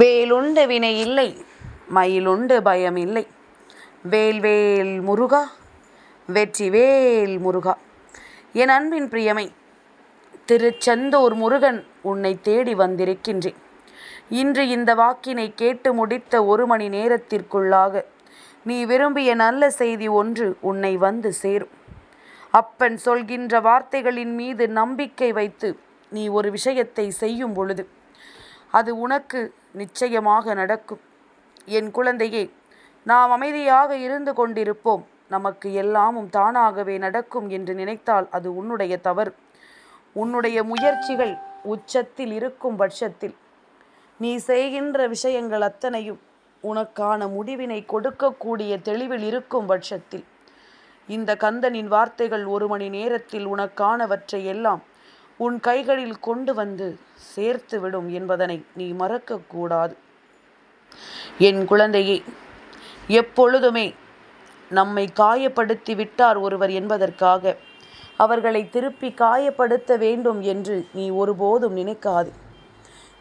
வேலுண்டு வினை இல்லை மயிலுண்டு பயம் இல்லை. வேல்வேல் முருகா வெற்றி வேல் முருகா. என் அன்பின் பிரியமை திருச்செந்தூர் முருகன் உன்னை தேடி வந்திருக்கின்றேன். இன்று இந்த வாக்கினை கேட்டு முடித்த ஒரு மணி நேரத்திற்குள்ளாக நீ விரும்பிய நல்ல செய்தி ஒன்று உன்னை வந்து சேரும். அப்பன் சொல்கின்ற வார்த்தைகளின் மீது நம்பிக்கை வைத்து நீ ஒரு விஷயத்தை செய்யும் பொழுது அது உனக்கு நிச்சயமாக நடக்கும். என் குழந்தையே நாம் அமைதியாக இருந்து கொண்டிருப்போம். நமக்கு எல்லாமும் தானாகவே நடக்கும் என்று நினைத்தால் அது உன்னுடைய தவறு. உன்னுடைய முயற்சிகள் உச்சத்தில் இருக்கும் பட்சத்தில். நீ செய்கின்ற விஷயங்கள் அத்தனையும் உனக்கான முடிவினை கொடுக்கக்கூடிய தெளிவில் இருக்கும் பட்சத்தில். இந்த கந்தனின் வார்த்தைகள் ஒரு மணி நேரத்தில் உனக்கானவற்றை எல்லாம் உன் கைகளில் கொண்டு வந்து சேர்த்து விடும் என்பதனை நீ மறக்கக்கூடாது. என் குழந்தையே எப்பொழுதுமே நம்மை காயப்படுத்தி விட்டார் ஒருவர் என்பதற்காக அவர்களை திருப்பி காயப்படுத்த வேண்டும் என்று நீ ஒருபோதும் நினைக்காது.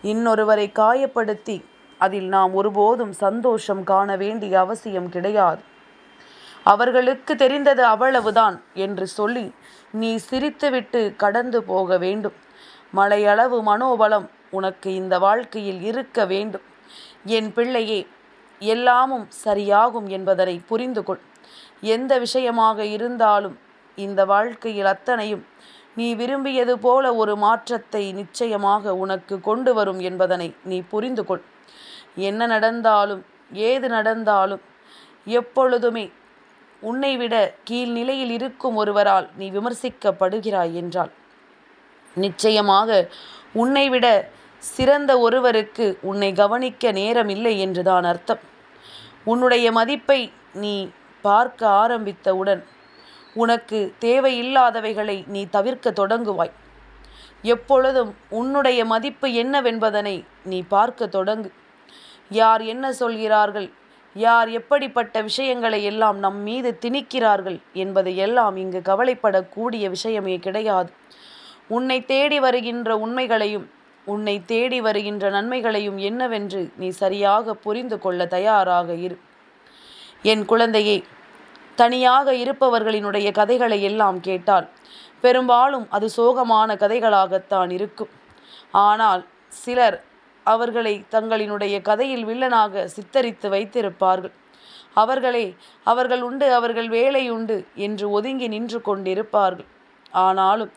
இன்னொருவரை காயப்படுத்தி அதில் நாம் ஒருபோதும் சந்தோஷம் காண வேண்டிய அவசியம் கிடையாது. அவர்களுக்கு தெரிந்தது அவ்வளவுதான் என்று சொல்லி நீ சிரித்துவிட்டு கடந்து போக வேண்டும். மலையளவு மனோபலம் உனக்கு இந்த வாழ்க்கையில் இருக்க வேண்டும். என் பிள்ளையே எல்லாமும் சரியாகும் என்பதனை புரிந்து கொள் எந்த விஷயமாக இருந்தாலும் இந்த வாழ்க்கையில் அத்தனையும் நீ விரும்பியது போல ஒரு மாற்றத்தை நிச்சயமாக உனக்கு கொண்டு வரும் என்பதனை நீ புரிந்து கொள் என்ன நடந்தாலும் ஏது நடந்தாலும் எப்பொழுதுமே உன்னை விட கீழ்நிலையில் இருக்கும் ஒருவரால் நீ விமர்சிக்கப்படுகிறாய் என்றால் நிச்சயமாக உன்னை விட சிறந்த ஒருவருக்கு உன்னை கவனிக்க நேரம் இல்லை என்றுதான் அர்த்தம். உன்னுடைய மதிப்பை நீ பார்க்க ஆரம்பித்தவுடன் உனக்கு தேவையில்லாதவைகளை நீ தவிர்க்க தொடங்குவாய். எப்பொழுதும் உன்னுடைய மதிப்பு என்னவென்பதனை நீ பார்க்க தொடங்கு. யார் என்ன சொல்கிறார்கள் யார் எப்படிப்பட்ட விஷயங்களை எல்லாம் நம் மீது திணிக்கிறார்கள் என்பதை எல்லாம் இங்கு கவலைப்படக்கூடிய விஷயமே கிடையாது. உன்னை தேடி வருகின்ற உண்மைகளையும் உன்னை தேடி வருகின்ற நன்மைகளையும் என்னவென்று நீ சரியாக புரிந்து கொள்ள தயாராக இரு. என் குழந்தையே தனியாக இருப்பவர்களினுடைய கதைகளை எல்லாம் கேட்டால் பெரும்பாலும் அது சோகமான கதைகளாகத்தான் இருக்கும். ஆனால் சிலர் அவர்களை தங்களினுடைய கதையில் வில்லனாக சித்தரித்து வைத்திருப்பார்கள். அவர்களே அவர்கள் உண்டு அவர்கள் வேலை உண்டு என்று ஒதுங்கி நின்று கொண்டிருப்பார்கள். ஆனாலும்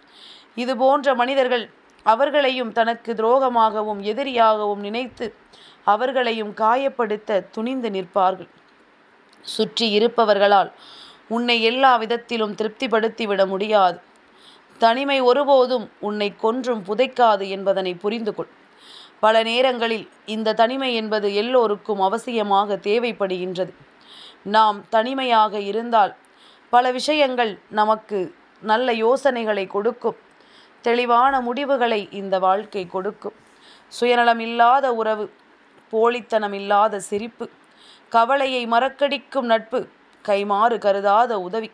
இது போன்ற மனிதர்கள் அவர்களையும் தனக்கு துரோகமாகவும் எதிரியாகவும் நினைத்து அவர்களையும் காயப்படுத்த துணிந்து நிற்பார்கள். சுற்றி இருப்பவர்களால் உன்னை எல்லா விதத்திலும் திருப்திப்படுத்திவிட முடியாது. தனிமை ஒருபோதும் உன்னை கொன்றும் புதைக்காது என்பதனை புரிந்து கொள் பல நேரங்களில் இந்த தனிமை என்பது எல்லோருக்கும் அவசியமாக தேவைப்படுகின்றது. நாம் தனிமையாக இருந்தால் பல விஷயங்கள் நமக்கு நல்ல யோசனைகளை கொடுக்கும். தெளிவான முடிவுகளை இந்த வாழ்க்கை கொடுக்கும். சுயநலம் இல்லாத உறவு போலித்தனம் இல்லாத சிரிப்பு கவலையை மறக்கடிக்கும் நட்பு கைமாறு கருதாத உதவி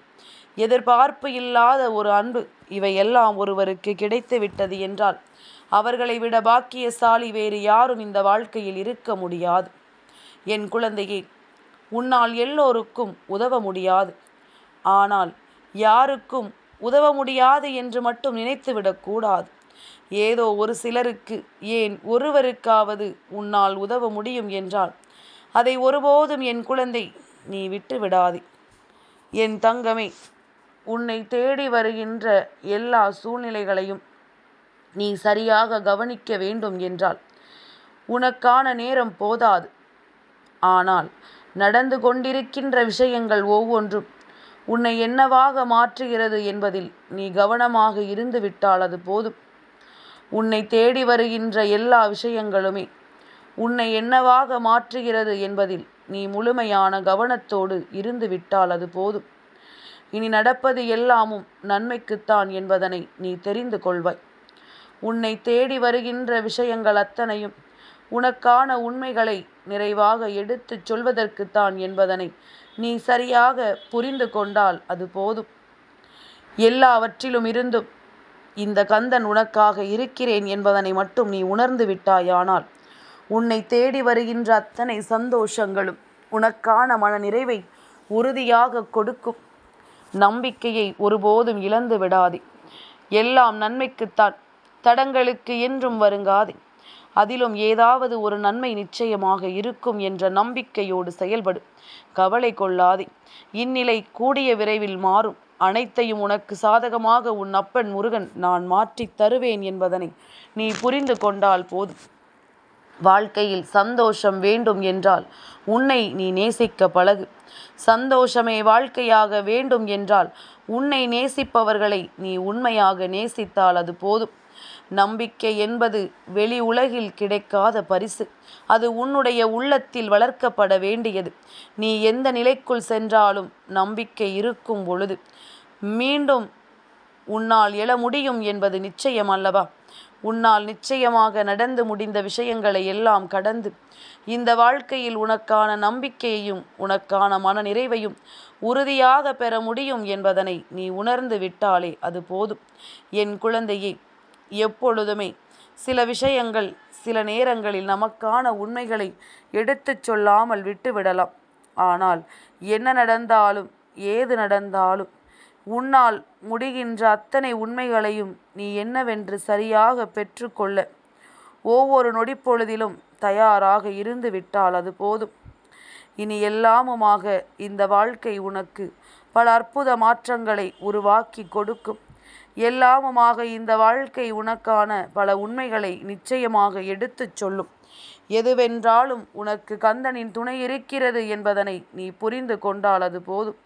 எதிர்பார்ப்பு இல்லாத ஒரு அன்பு இவையெல்லாம் ஒருவருக்கு கிடைத்துவிட்டது என்றால் அவர்களை விட பாக்கியசாலி வேறு யாரும் இந்த வாழ்க்கையில் இருக்க முடியாது. என் குழந்தையே உன்னால் எல்லோருக்கும் உதவ முடியாது. ஆனால் யாருக்கும் உதவ முடியாது என்று மட்டும் நினைத்துவிடக்கூடாது ஏதோ ஒரு சிலருக்கு ஏன் ஒருவருக்காவது உன்னால் உதவ முடியும் என்றால் அதை ஒருபோதும் என் குழந்தை நீ விட்டு விடாதே என் தங்கமே உன்னை தேடி வருகின்ற எல்லா சூழ்நிலைகளையும் நீ சரியாக கவனிக்க வேண்டும் என்றால் உனக்கான நேரம் போதாது. ஆனால் நடந்து கொண்டிருக்கின்ற விஷயங்கள் ஒவ்வொன்றும் உன்னை என்னவாக மாற்றுகிறது என்பதில் நீ கவனமாக இருந்து விட்டால் அது போதும். உன்னை தேடி வருகின்ற எல்லா விஷயங்களுமே உன்னை என்னவாக மாற்றுகிறது என்பதில் நீ முழுமையான கவனத்தோடு இருந்து விட்டால் அது போதும். இனி நடப்பது எல்லாமும் நன்மைக்குத்தான் என்பதனை நீ தெரிந்து கொள்வாய். உன்னை தேடி வருகின்ற விஷயங்கள் அத்தனையும் உனக்கான உண்மைகளை நிறைவாக எடுத்துச் சொல்வதற்குத்தான் என்பதனை நீ சரியாக புரிந்து கொண்டால் அது போதும். எல்லாவற்றிலும் இருந்தும் இந்த கந்தன் உனக்காக இருக்கிறேன் என்பதனை மட்டும் நீ உணர்ந்து விட்டாயானால் உன்னை தேடி வருகின்ற அத்தனை சந்தோஷங்களும் உனக்கான மன நிறைவை உறுதியாக கொடுக்கும். நம்பிக்கையை ஒருபோதும் இழந்து விடாதே. எல்லாம் நன்மைக்குத்தான் தடங்களுக்கு என்றும் வருங்காதே. அதிலும் ஏதாவது ஒரு நன்மை நிச்சயமாக இருக்கும் என்ற நம்பிக்கையோடு செயல்படு. கவலை கொள்ளாதே. இந்நிலை கூடிய விரைவில் மாறும். அனைத்தையும் உனக்கு சாதகமாக உன் அப்பன் முருகன் நான் மாற்றித் தருவேன் என்பதனை நீ புரிந்து கொண்டால் போதும். வாழ்க்கையில் சந்தோஷம் வேண்டும் என்றால் உன்னை நீ நேசிக்க பழகு. சந்தோஷமே வாழ்க்கையாக வேண்டும் என்றால் உன்னை நேசிப்பவர்களை நீ உண்மையாக நேசித்தால் அது போதும். நம்பிக்கை என்பது வெளி உலகில் கிடைக்காத பரிசு. அது உன்னுடைய உள்ளத்தில் வளர்க்கப்பட வேண்டியது. நீ எந்த நிலைக்குள் சென்றாலும் நம்பிக்கை இருக்கும் பொழுது மீண்டும் உன்னால் எழ முடியும் என்பது நிச்சயம் அல்லவா? உன்னால் நிச்சயமாக நடந்து முடிந்த விஷயங்களை எல்லாம் கடந்து இந்த வாழ்க்கையில் உனக்கான நம்பிக்கையையும் உனக்கான மன நிறைவையும் உறுதியாக பெற முடியும் என்பதனை நீ உணர்ந்து விட்டாலே அது போதும். என் குழந்தையே எப்பொழுதுமே. சில விஷயங்கள் சில நேரங்களில் நமக்கான உண்மைகளை எடுத்துச் சொல்லாமல் விட்டுவிடலாம். ஆனால் என்ன நடந்தாலும் ஏது நடந்தாலும் உன்னால் முடிகின்ற அத்தனை உண்மைகளையும் நீ என்னவென்று சரியாக பெற்றுக்கொள்ள ஒவ்வொரு நொடிப்பொழுதிலும் தயாராக இருந்து விட்டால் அது போதும். இனி எல்லாமுமாக இந்த வாழ்க்கை உனக்கு பல அற்புத மாற்றங்களை உருவாக்கி கொடுக்கும். எல்லாமுமாக இந்த வாழ்க்கை உனக்கான பல உண்மைகளை நிச்சயமாக எடுத்துச் சொல்லும். எதுவென்றாலும் உனக்கு கந்தனின் துணை இருக்கிறது என்பதனை நீ புரிந்து கொண்டால் அது போதும்.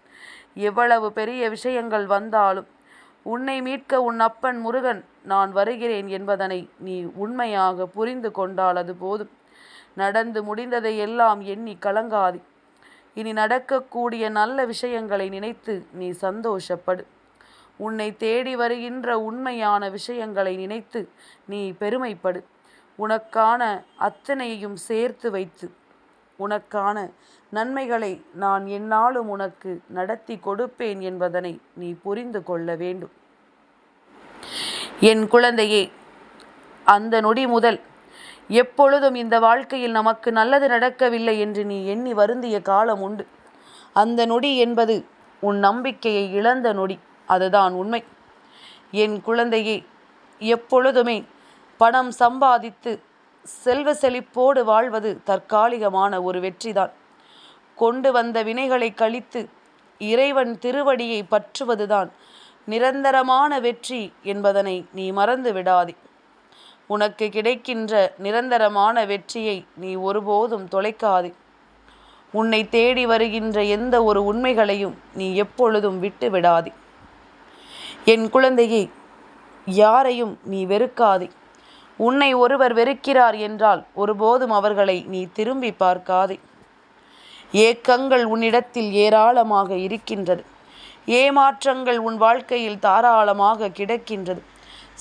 எவ்வளவு பெரிய விஷயங்கள் வந்தாலும் உன்னை மீட்க உன் அப்பன் முருகன் நான் வருகிறேன் என்பதனை நீ உண்மையாக புரிந்து கொண்டால் அது போதும். நடந்து முடிந்ததை எல்லாம் எண்ணி கலங்காதி. இனி நடக்கக்கூடிய நல்ல விஷயங்களை நினைத்து நீ சந்தோஷப்படு. உன்னை தேடி வருகின்ற உண்மையான விஷயங்களை நினைத்து நீ பெருமைப்படு. உனக்கான அத்தனையையும் சேர்த்து வைத்து உனக்கான நன்மைகளை நான் என்னாலும் உனக்கு நடத்தி கொடுப்பேன் என்பதனை நீ புரிந்து கொள்ள வேண்டும். என் குழந்தையே அந்த நொடி முதல் எப்பொழுதும் இந்த வாழ்க்கையில் நமக்கு நல்லது நடக்கவில்லை என்று நீ எண்ணி வருந்திய காலம் உண்டு. அந்த நொடி என்பது உன் நம்பிக்கையை இழந்த நொடி. அதுதான் உண்மை. என் குழந்தையே எப்பொழுதுமே பணம் சம்பாதித்து செல்வ செழிப்போடு வாழ்வது தற்காலிகமான ஒரு வெற்றிதான். கொண்டு வந்த வினைகளை கழித்து இறைவன் திருவடியை பற்றுவதுதான் நிரந்தரமான வெற்றி என்பதனை நீ மறந்து விடாதே. உனக்கு கிடைக்கின்ற நிரந்தரமான வெற்றியை நீ ஒருபோதும் தொலைக்காதே. உன்னை தேடி வருகின்ற எந்த ஒரு உண்மைகளையும் நீ எப்பொழுதும் விட்டு விடாதே. என் குழந்தையை யாரையும் நீ வெறுக்காதே. உன்னை ஒருவர் வெறுக்கிறார் என்றால் ஒருபோதும் அவர்களை நீ திரும்பி பார்க்காதே. ஏக்கங்கள் உன்னிடத்தில் ஏராளமாக இருக்கின்றது. ஏமாற்றங்கள் உன் வாழ்க்கையில் தாராளமாக கிடக்கின்றது.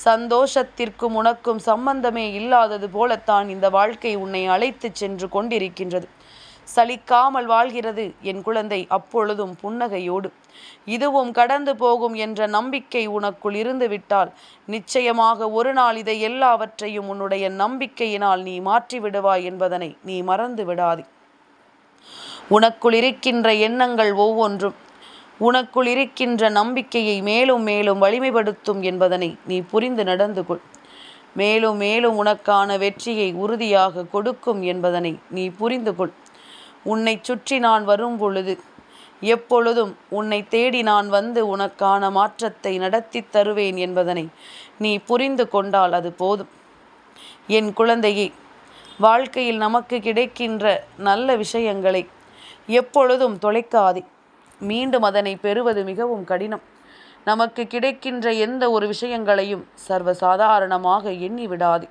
சந்தோஷத்திற்கும் உனக்கும் சம்பந்தமே இல்லாதது போலத்தான் இந்த வாழ்க்கை உன்னை அழைத்து சென்று கொண்டிருக்கின்றது. சலிக்காமல் வாழ்கிறது என் குழந்தை அப்பொழுதும் புன்னகையோடு. இதுவும் கடந்து போகும் என்ற நம்பிக்கை உனக்குள் இருந்து விட்டால் நிச்சயமாக ஒரு நாள் இதை எல்லாவற்றையும் உன்னுடைய நம்பிக்கையினால் நீ மாற்றி விடுவாய் என்பதனை நீ மறந்து விடாதே. உனக்குள் இருக்கின்ற எண்ணங்கள் ஒவ்வொன்றும் உனக்குள் இருக்கின்ற நம்பிக்கையை மேலும் மேலும் வலிமைப்படுத்தும் என்பதனை நீ புரிந்து நடந்து கொள். மேலும் மேலும் உனக்கான வெற்றியை உறுதியாக கொடுக்கும் என்பதனை நீ புரிந்து கொள். உன்னை சுற்றி நான் வரும் பொழுது எப்பொழுதும் உன்னை தேடி நான் வந்து உனக்கான மாற்றத்தை நடத்தி தருவேன் என்பதனை நீ புரிந்து கொண்டால் அது போதும். என் குழந்தையே வாழ்க்கையில் நமக்கு கிடைக்கின்ற நல்ல விஷயங்களை எப்பொழுதும் தொலைக்காதே. மீண்டும் அதனை பெறுவது மிகவும் கடினம். நமக்கு கிடைக்கின்ற எந்த ஒரு விஷயங்களையும் சர்வசாதாரணமாக எண்ணி விடாது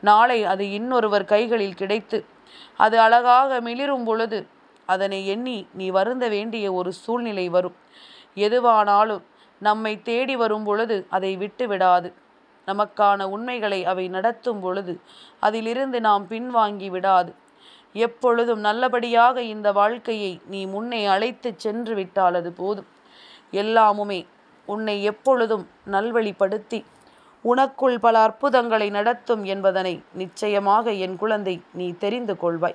நாளை அது இன்னொருவர் கைகளில் கிடைத்து அது அழகாக மிளிரும் பொழுது அதனை எண்ணி நீ வருந்த வேண்டிய ஒரு சூழ்நிலை வரும். எதுவானாலும் நம்மை தேடி வரும் பொழுது அதை விட்டு விடாது. நமக்கான உண்மைகளை அவை நடத்தும் பொழுது அதிலிருந்து நாம் பின்வாங்கி விடாது. எப்பொழுதும் நல்லபடியாக இந்த வாழ்க்கையை நீ முன்னே அழைத்து சென்று விட்டால் அது போதும். எல்லாமுமே உன்னை எப்பொழுதும் நல்வழிப்படுத்தி உனக்குள் பல அற்புதங்களை நடத்தும் என்பதனை நிச்சயமாக என் குழந்தை நீ தெரிந்து கொள்வாய்.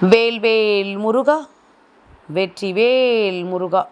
வேல்வேல் முருகா வெற்றிவேல் முருகா.